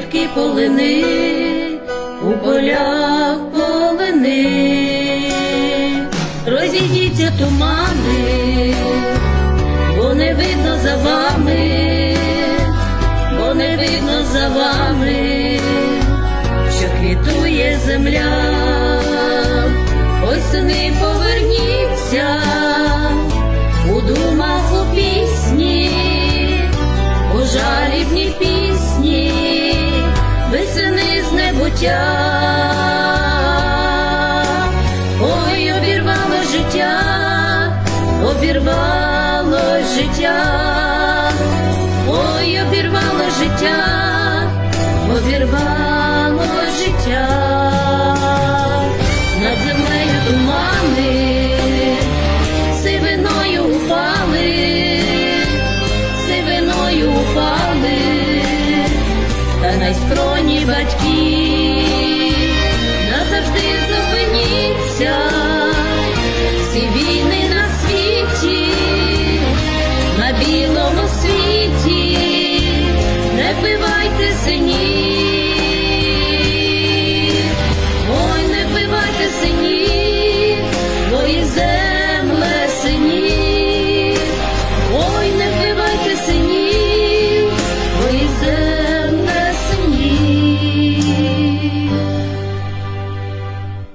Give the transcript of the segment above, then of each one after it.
Гіркі полини, у полях полини, розійдіться тумани, бо не видно за вами, бо не видно за вами, що квітує земля, небуття. Ой, обірвало життя, обірвало життя, ой, обірвало життя, та найскроні батьки. Назавжди зупиніться, всі війни на світі, на білому світі, не вбивайте синів,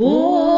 我